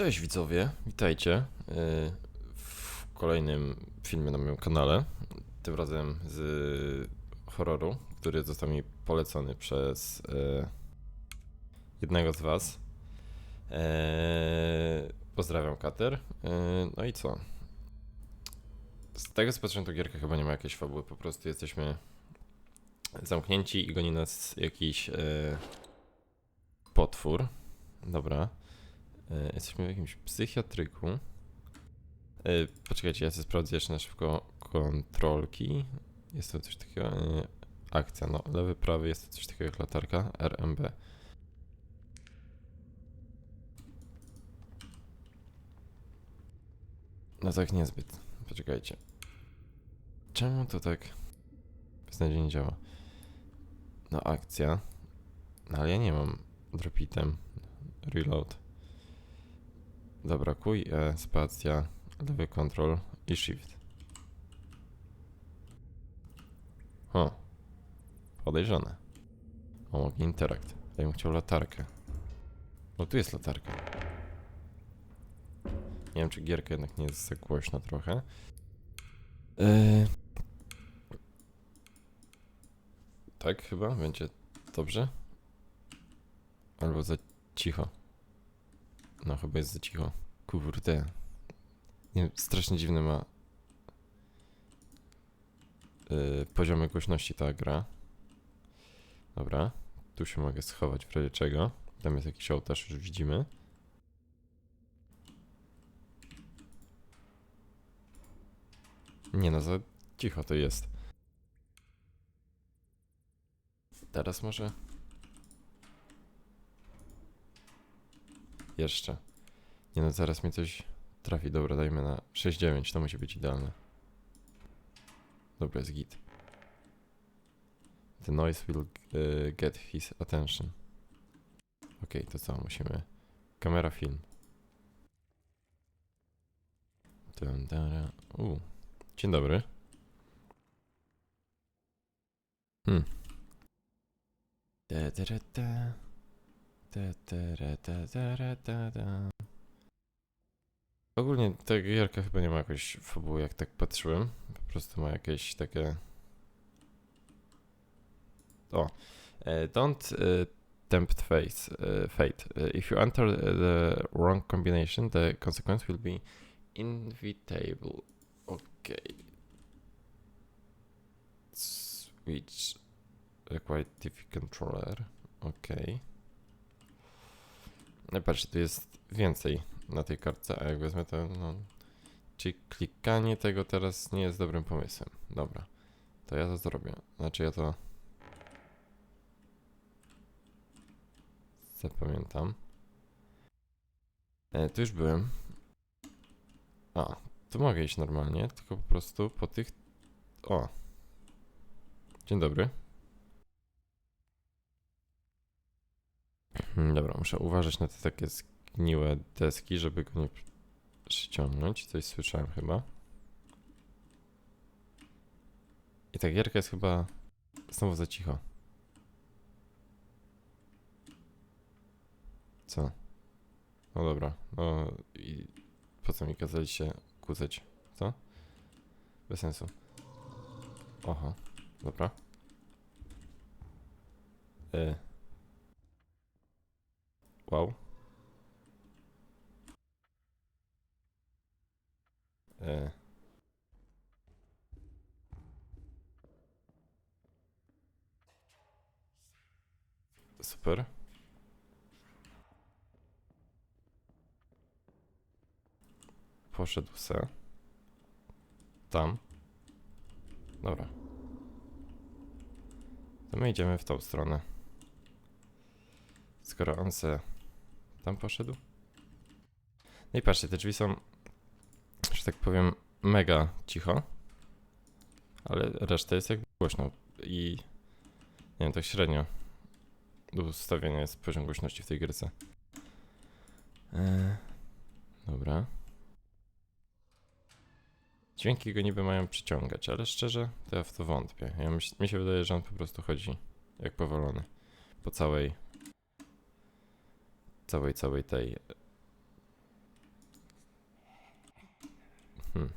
Cześć widzowie, witajcie yy, w kolejnym filmie na moim kanale. Tym razem z horroru, który został mi polecony przez yy, jednego z Was. Yy, pozdrawiam Kater. No i co? Z tego co patrzę, to gierka chyba nie ma jakiejś fabuły, po prostu jesteśmy zamknięci i goni nas jakiś potwór. Dobra. E, Jesteśmy w jakimś psychiatryku. E, Poczekajcie, ja sobie sprawdzę jeszcze na szybko kontrolki. Jest to coś takiego. e, Akcja, no lewy, prawy jest to coś takiego jak latarka. RMB. No tak niezbyt. Poczekajcie. Czemu to tak beznadziejnie działa? No akcja. No ale ja nie mam drop item. Reload. Dobra, kuj, e, spacja, lewy control i shift. O, podejrzane. O, mogę interakt. Ja bym chciał latarkę. No tu jest latarka. Nie wiem, czy gierka jednak nie jest głośna trochę. Yy... Tak, chyba będzie dobrze. Albo za cicho. No, chyba jest za cicho. Kurde. Nie, strasznie dziwny ma yy, poziomy głośności ta gra. Dobra. Tu się mogę schować w razie czego. Tam jest jakiś ołtarz, już widzimy. Nie no, za cicho to jest. Teraz może... Jeszcze. Nie no, zaraz mi coś trafi. Dobra, dajmy na 6-9, to musi być idealne. Dobra, jest git. The noise will y, get his attention. Okej, to co? Musimy... Kamera, film. U. Dzień dobry. Hmm. Da, da, da, da. Ogólnie ta gierka chyba nie ma jakiejś fabuły, jak tak patrzyłem. Po prostu ma jakieś takie... O. e, Don't e, tempt fate. e, fate. If you enter the wrong combination, the consequence will be inevitable. Okay. Switch. Required TV controller. Okay. No patrzcie, tu jest więcej na tej kartce, a jak wezmę to, no... Czyli klikanie tego teraz nie jest dobrym pomysłem. Dobra, to ja to zrobię. Znaczy ja to... Zapamiętam. E, tu już byłem. A, tu mogę iść normalnie, tylko po prostu po tych... O! Dzień dobry. Dobra, muszę uważać na te takie zgniłe deski, żeby go nie przyciągnąć. Coś słyszałem chyba. I ta gierka jest chyba znowu za cicho. Co? No dobra, no i po co mi kazali się kłócać? Co? Bez sensu. Oho, dobra. Y. Wow. E. Super. Poszedł se. Tam. Dobra. To my idziemy w tą stronę. Skoro on se tam poszedł. No i patrzcie, te drzwi są, że tak powiem, mega cicho. Ale reszta jest jakby głośno. I nie wiem, tak średnio do ustawienia jest poziom głośności w tej gierce. Eee, dobra. Dźwięki go niby mają przyciągać, ale szczerze to ja w to wątpię. Ja myśl, mi się wydaje, że on po prostu chodzi jak powolony po całej całej, całej tej Hmm.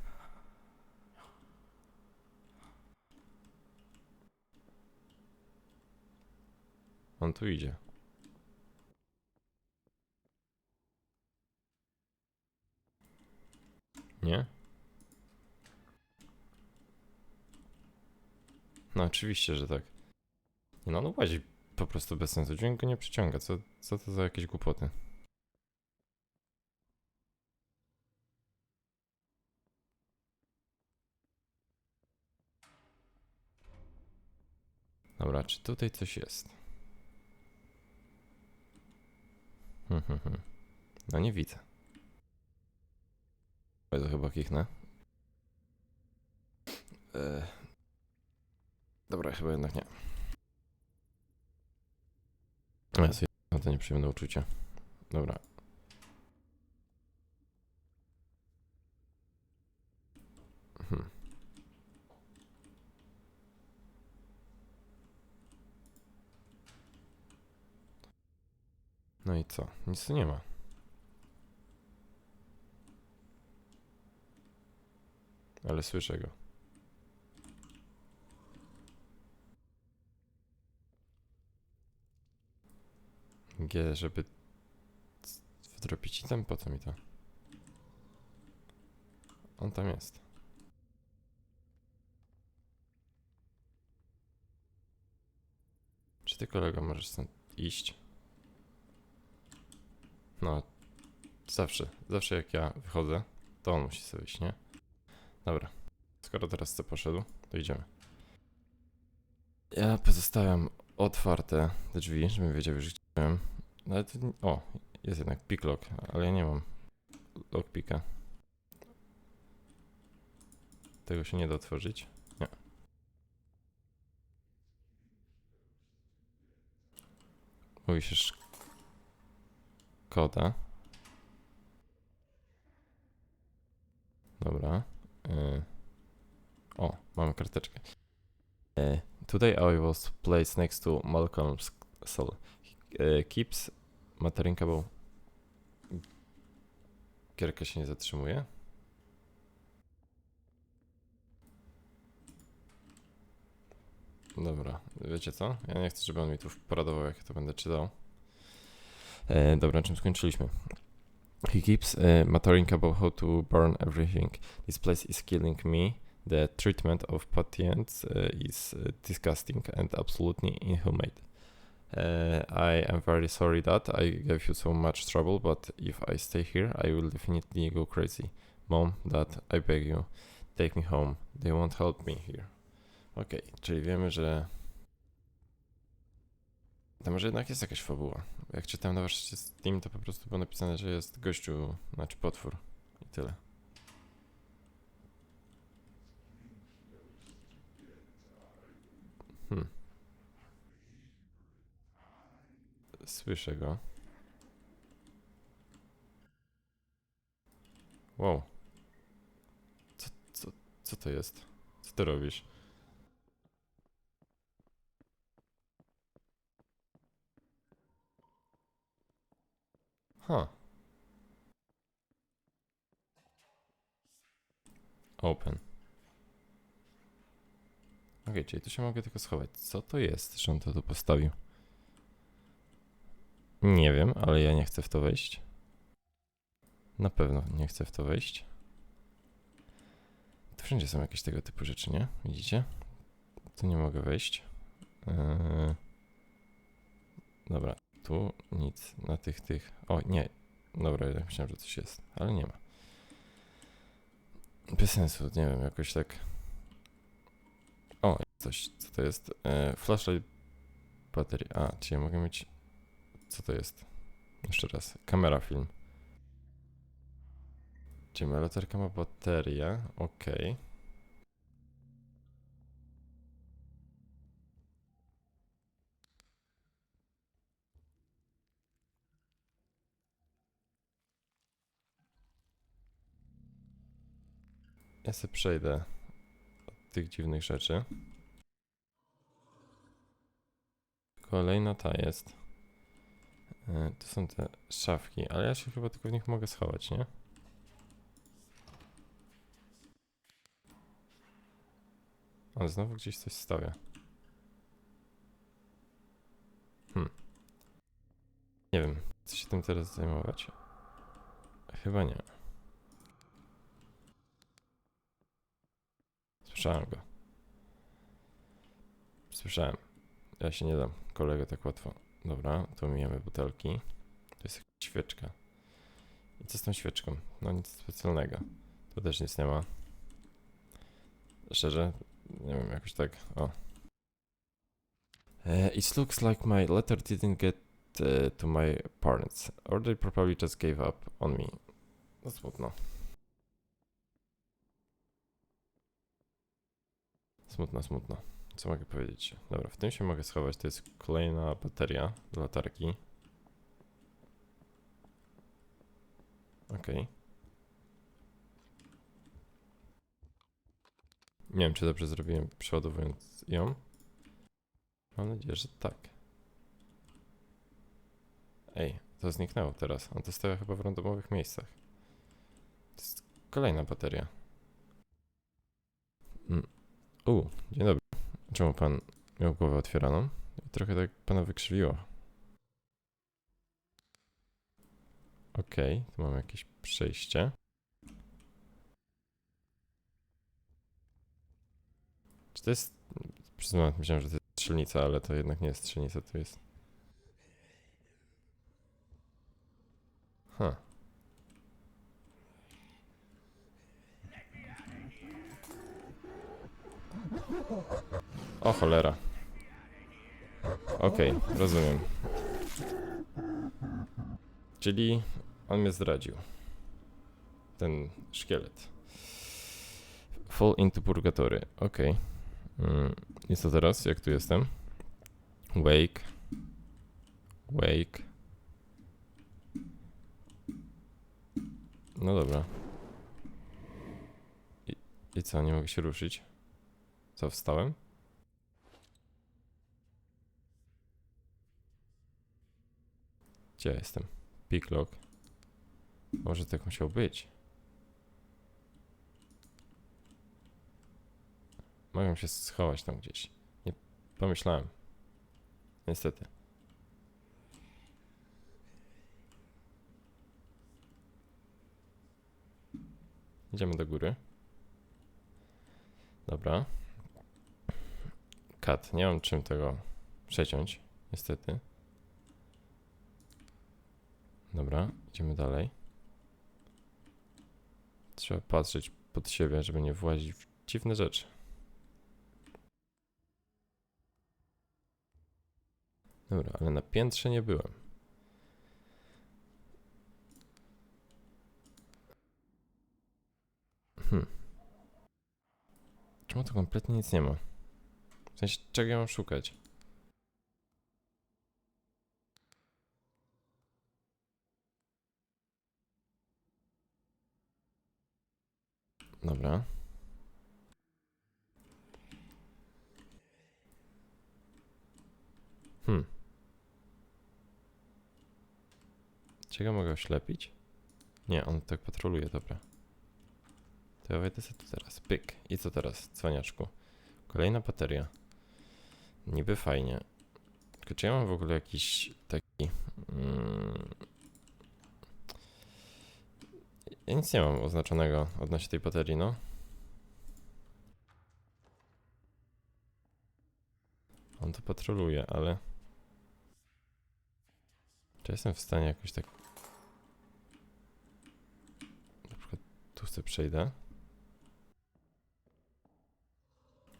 On tu idzie. Nie? No oczywiście, że tak. No, no łazi po prostu bez sensu. Dźwięk go nie przyciąga. Co, co to za jakieś głupoty? Dobra, czy tutaj coś jest? Hmm, hmm, hmm. No nie widzę. To chyba kichnę. E... Dobra, chyba jednak nie. Ja sobie to nieprzyjemne uczucie. Dobra. Hmm. No i co? Nic tu nie ma. Ale słyszę go. G, żeby wdropić tam, po co mi to? On tam jest. Czy ty kolego możesz stąd iść? No, zawsze, zawsze jak ja wychodzę, to on musi sobie iść, nie? Dobra, skoro teraz co poszedł, to idziemy. Ja pozostawiam otwarte te drzwi, żebym wiedział, że chciałem. Nawet, o, jest jednak picklock, ale ja nie mam lockpicka. Tego się nie da otworzyć. Nie. Mówi się szkoda. Dobra. y, O, mamy karteczkę. Y, Today I was placed next to Malcolm's cell. He, uh, keeps Materinka, bo gierka się nie zatrzymuje. Dobra, wiecie co? Ja nie chcę, żeby on mi tu poradował, jak ja to będę czytał. E, dobra, czym skończyliśmy? He keeps uh, muttering about how to burn everything. This place is killing me. The treatment of patients uh, is disgusting and absolutely inhumane. Uh, I am very sorry that I gave you so much trouble, but if I stay here, I will definitely go crazy. Mom, Dad, I beg you, take me home. They won't help me here. Okej, czyli wiemy, że. To może jednak jest jakaś fabuła. Jak czytałem na warsztacie Steam, to po prostu było napisane, że jest gościu, znaczy potwór. I tyle. Hmm. Słyszę go. Wow. Co, co, co to jest? Co ty robisz? Ha. Open. Okej, czyli tu się mogę tylko schować. Co to jest, że on to tu postawił? Nie wiem, ale ja nie chcę w to wejść. Na pewno nie chcę w to wejść. Tu wszędzie są jakieś tego typu rzeczy, nie? Widzicie? Tu nie mogę wejść. Eee... Dobra, tu nic. Na tych, tych... O, nie. Dobra, ja myślałem, że coś jest, ale nie ma. Bez sensu, nie wiem, jakoś tak... O, coś, co to jest? Eee, flashlight baterii. A, czyli mogę mieć... Co to jest? Jeszcze raz. Kamera film. Czyli latarka ma baterię. Okej. Ja sobie przejdę od tych dziwnych rzeczy. Kolejna ta jest. E, To są te szafki, ale ja się chyba tylko w nich mogę schować, nie? Ale znowu gdzieś coś stawia. Hmm. Nie wiem, co się tym teraz zajmować? Chyba nie. Słyszałem go. Słyszałem. Ja się nie dam kolego tak łatwo. Dobra, tu mijamy butelki. To jest jakaś świeczka. I co z tą świeczką? No nic specjalnego. Tu też nic nie ma. Szczerze, nie wiem, jakoś tak. O. Uh, it looks like my letter didn't get uh, to my parents, or they probably just gave up on me. No smutno. Smutno, smutno. Co mogę powiedzieć? Dobra, w tym się mogę schować. To jest kolejna bateria do latarki. Okej. Nie wiem, czy dobrze zrobiłem przeładowując ją. Mam nadzieję, że tak. Ej, to zniknęło teraz. On to stawia chyba w randomowych miejscach. To jest kolejna bateria. Mm. U, dzień dobry. Czemu pan miał głowę otwieraną? Trochę tak pana wykrzywiło. Okej, tu mamy jakieś przejście. Czy to jest... Przez moment myślałem, że to jest strzelnica, ale to jednak nie jest strzelnica, to jest... Huh. O cholera. Okej, rozumiem. Czyli on mnie zdradził. Ten szkielet. Fall into purgatory. Okej. Mm, I co teraz? Jak tu jestem? Wake. Wake. No dobra. I, I co, nie mogę się ruszyć? Co, wstałem? Gdzie ja jestem? Picklock. Może tak musiał być. Mogę się schować tam gdzieś. Nie pomyślałem. Niestety. Idziemy do góry. Dobra. Kat, nie mam czym tego przeciąć, niestety. Dobra, idziemy dalej. Trzeba patrzeć pod siebie, żeby nie włazić w dziwne rzeczy. Dobra, ale na piętrze nie byłem. Hmm. Czemu tu kompletnie nic nie ma? W sensie, czego ja mam szukać? Dobra. Hmm. Czego mogę oślepić? Nie, on tak patroluje, dobra. To ja wejdę sobie tu teraz. Pyk. I co teraz, cwaniaczku? Kolejna bateria. Niby fajnie. Tylko czy ja mam w ogóle jakiś taki... Mm, ja nic nie mam oznaczonego odnośnie tej baterii, no. On to patroluje, ale... Czy jestem w stanie jakoś tak... Na przykład tu sobie przejdę.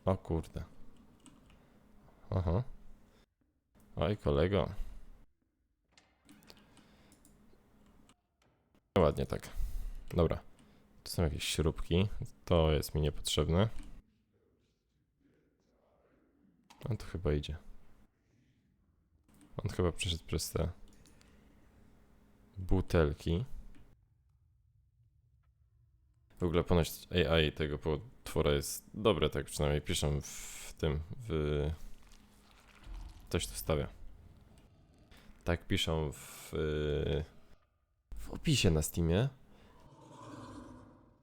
O kurde. Aha. Oj, kolego. Ładnie tak. Dobra. Tu są jakieś śrubki. To jest mi niepotrzebne. On tu chyba idzie. On chyba przeszedł przez te butelki. W ogóle ponoć AI tego potwora jest dobre, tak przynajmniej piszą w tym, w... Coś tu stawia. Tak piszą w... W opisie na Steamie.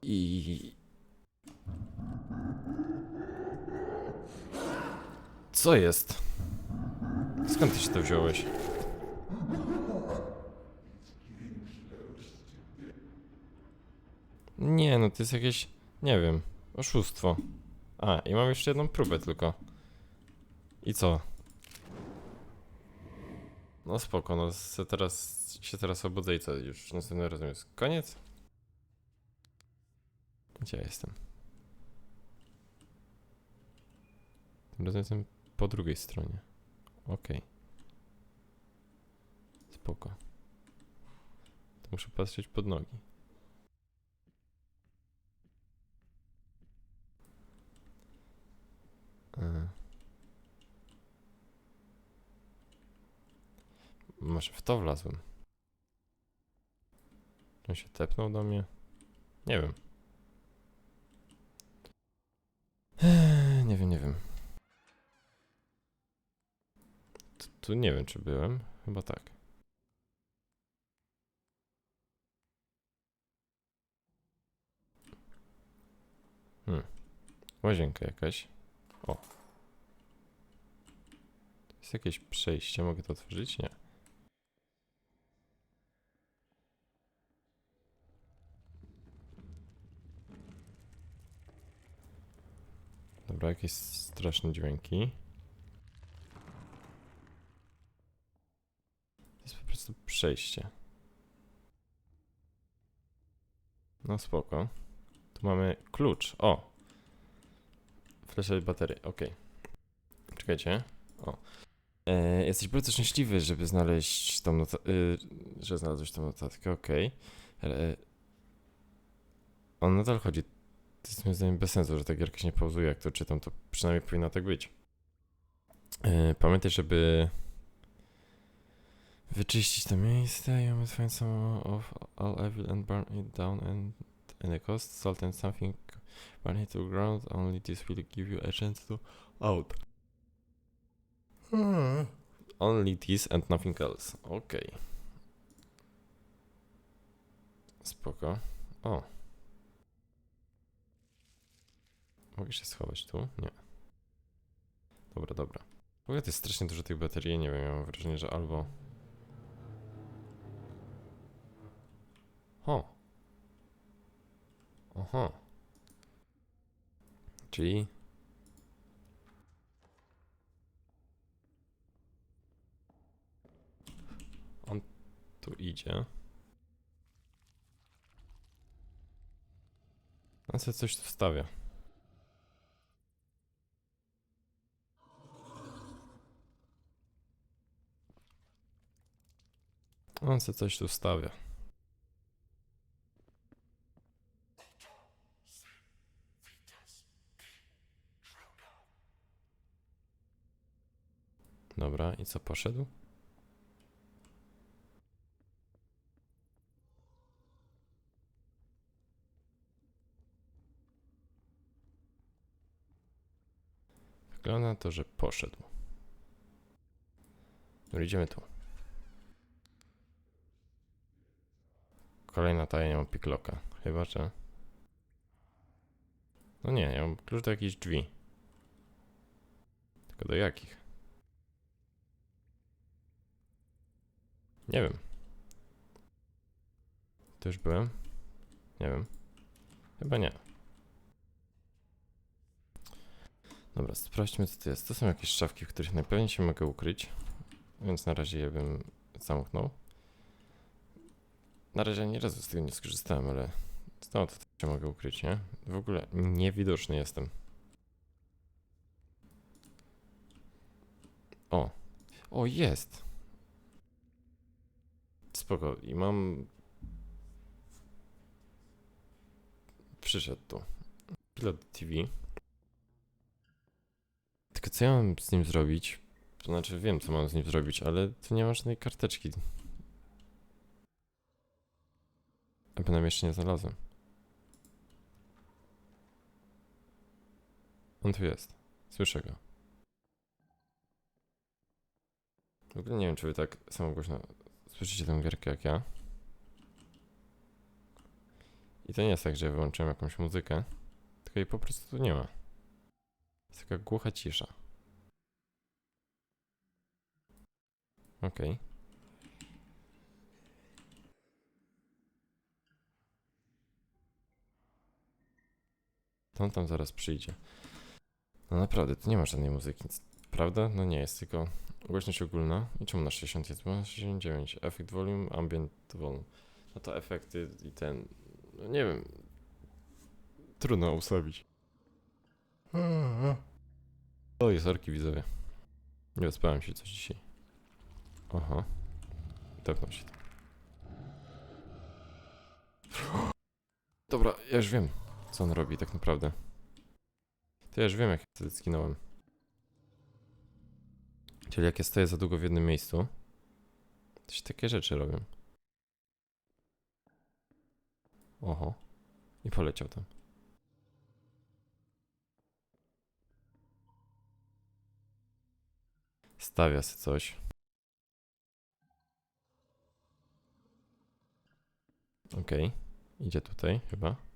I... Co jest? Skąd ty się to wziąłeś? Nie, no to jest jakieś, nie wiem, oszustwo. A, i mam jeszcze jedną próbę tylko. I co? No spoko, no se teraz się teraz obudzę i co? Już następnym razem jest koniec? Gdzie ja jestem? Tym razem jestem po drugiej stronie. Okej. Spoko. To muszę patrzeć pod nogi. E. Może w to wlazłem. On się tepnął do mnie? Nie wiem. Eee, nie wiem, nie wiem. Tu, tu nie wiem, czy byłem. Chyba tak. Hmm. Łazienka jakaś. O. Jest jakieś przejście, mogę to otworzyć? Nie. Dobra, jakieś straszne dźwięki. To jest po prostu przejście. No spoko. Tu mamy klucz. O! Flashlight baterii, okej. Czekajcie. O. E, jesteś bardzo szczęśliwy, żeby znaleźć tą notatkę. Y, że znalazłeś tą notatkę, okej. Ale. On nadal chodzi. To jest moim zdaniem bez sensu, że ta gierka się nie pauzuje, jak to czytam, to przynajmniej powinno tak być. E, pamiętaj, żeby wyczyścić to miejsce. You must find some of all evil and burn it down and and the cost salt and something burn it to ground. Only this will give you a chance to out. Hmm. Only this and nothing else. Okej. Spoko. O. Mogę się schować tu? Nie. Dobra, dobra. W ogóle to jest strasznie dużo tych baterii, nie wiem, mam wrażenie, że albo... O! Oho. Czyli... On tu idzie. On sobie coś tu wstawia. On sobie coś tu wstawia. Dobra, i co poszedł? Wygląda na to, że poszedł. Idziemy tu. Kolejna taja, nie mam picklocka. Chyba, że... No nie, ja mam klucz do jakichś drzwi. Tylko do jakich? Nie wiem. Już byłem? Nie wiem. Chyba nie. Dobra, sprawdźmy co to jest. To są jakieś szafki, w których najpewniej się mogę ukryć. Więc na razie je bym zamknął. Na razie ani razu z tego nie skorzystałem, ale to się mogę ukryć, nie? W ogóle niewidoczny jestem. O. O, jest. Spoko. I mam... Przyszedł tu. Pilot TV. Tylko co ja mam z nim zrobić? To znaczy wiem, co mam z nim zrobić, ale tu nie ma żadnej karteczki. Ja bynajmniej jeszcze nie znalazłem. On tu jest. Słyszę go. W ogóle nie wiem, czy wy tak samo głośno słyszycie tę gierkę jak ja. I to nie jest tak, że ja wyłączyłem jakąś muzykę, tylko jej po prostu tu nie ma. Jest taka głucha cisza. Okej. Okay. To on tam zaraz przyjdzie. No naprawdę, tu nie ma żadnej muzyki, prawda? No nie jest, tylko głośność ogólna. I czemu na 60 jest? Bo na 69. Efekt volume, ambient volume. No to efekty i ten... No nie wiem. Trudno ustawić. O, jest orki widzowie. Nie wyspałem się coś dzisiaj. Aha. Tepnął się. Dobra, ja już wiem, co on robi tak naprawdę. To ja już wiem, jak ja wtedy zginąłem. Czyli jak ja stoję za długo w jednym miejscu, to się takie rzeczy robią. Oho. I poleciał tam. Stawia się coś. Okej. Idzie tutaj chyba.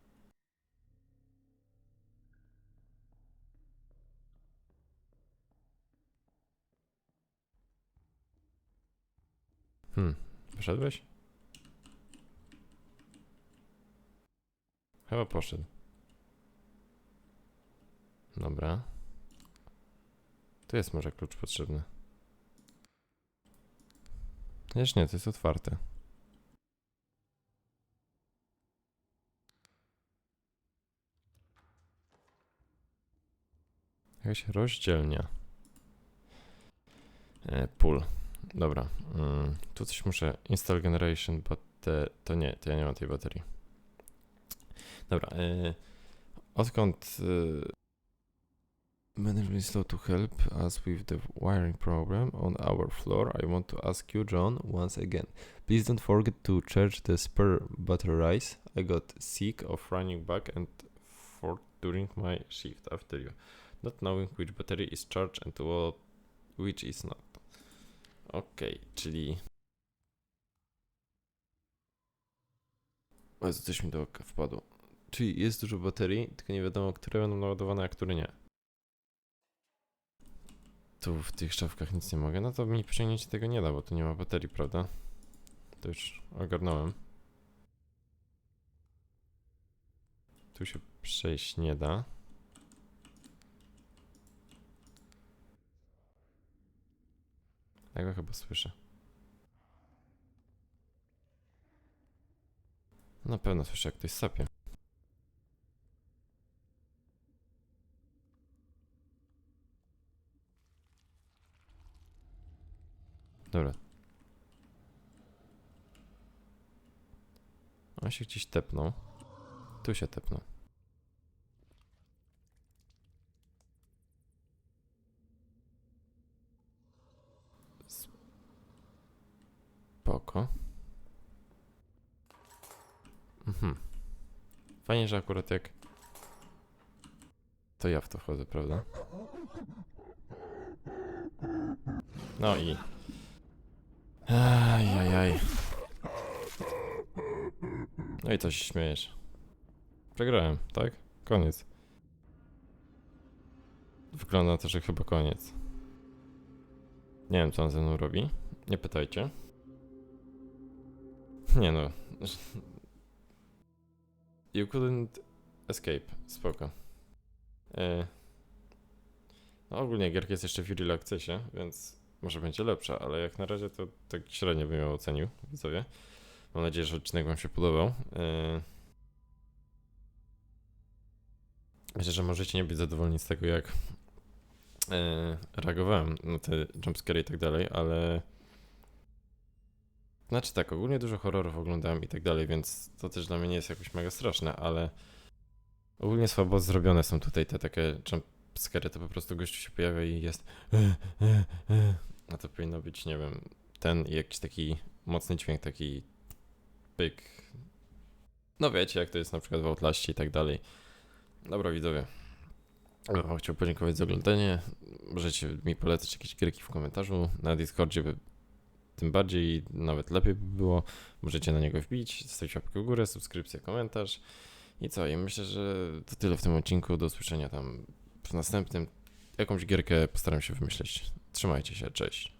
Hmm. Wyszedłeś? Chyba poszedł. Dobra. Tu jest może klucz potrzebny. Wiesz, nie, to jest otwarte. Jakaś rozdzielnia. E, pool. Dobra. Mm, tu coś muszę. Install generation, but te, to nie, to ja nie mam tej baterii. Dobra. E, odkąd e, Management slow to help us with the wiring problem on our floor. I want to ask you, John, once again. Please don't forget to charge the spare batteries. I got sick of running back and forth during my shift after you, not knowing which battery is charged and what, which is not. Okej, czyli... O coś mi do oka wpadło. Czyli jest dużo baterii, tylko nie wiadomo, które będą naładowane, a które nie. Tu w tych szafkach nic nie mogę, no to mi pociągnięcie tego nie da, bo tu nie ma baterii, prawda? To już ogarnąłem. Tu się przejść nie da. Ja go chyba słyszę. Na pewno słyszę, jak ktoś sapie. Dobra. On się gdzieś tepnął. Tu się tepnął. Spoko. Mhm. Fajnie, że akurat jak... To ja w to wchodzę, prawda? No i... Ajajaj. No i co się śmiejesz? Przegrałem, tak? Koniec. Wygląda na to, że chyba koniec. Nie wiem, co on ze mną robi. Nie pytajcie. Nie no. You couldn't escape. Spoko. E... No ogólnie gierka jest jeszcze w Early Accessie, więc może będzie lepsza, ale jak na razie to tak średnio bym ją ocenił, widzowie. Mam nadzieję, że odcinek wam się podobał. E... Myślę, że możecie nie być zadowoleni z tego, jak e... reagowałem na te jumpscare i tak dalej, ale... Znaczy tak, ogólnie dużo horrorów oglądałem i tak dalej, więc to też dla mnie nie jest jakoś mega straszne, ale ogólnie słabo zrobione są tutaj te takie jumpscary, to po prostu gościu się pojawia i jest a to powinno być, nie wiem, ten jakiś taki mocny dźwięk, taki pyk. No wiecie, jak to jest na przykład w Outlaście i tak dalej. Dobra, widzowie. Ja wam chciał podziękować za oglądanie. Możecie mi polecać jakieś gierki w komentarzu. Na Discordzie tym bardziej, nawet lepiej by było. Możecie na niego wbić, zostawić łapkę w górę, subskrypcję, komentarz. I co? I myślę, że to tyle w tym odcinku. Do usłyszenia tam w następnym. Jakąś gierkę postaram się wymyśleć. Trzymajcie się, cześć.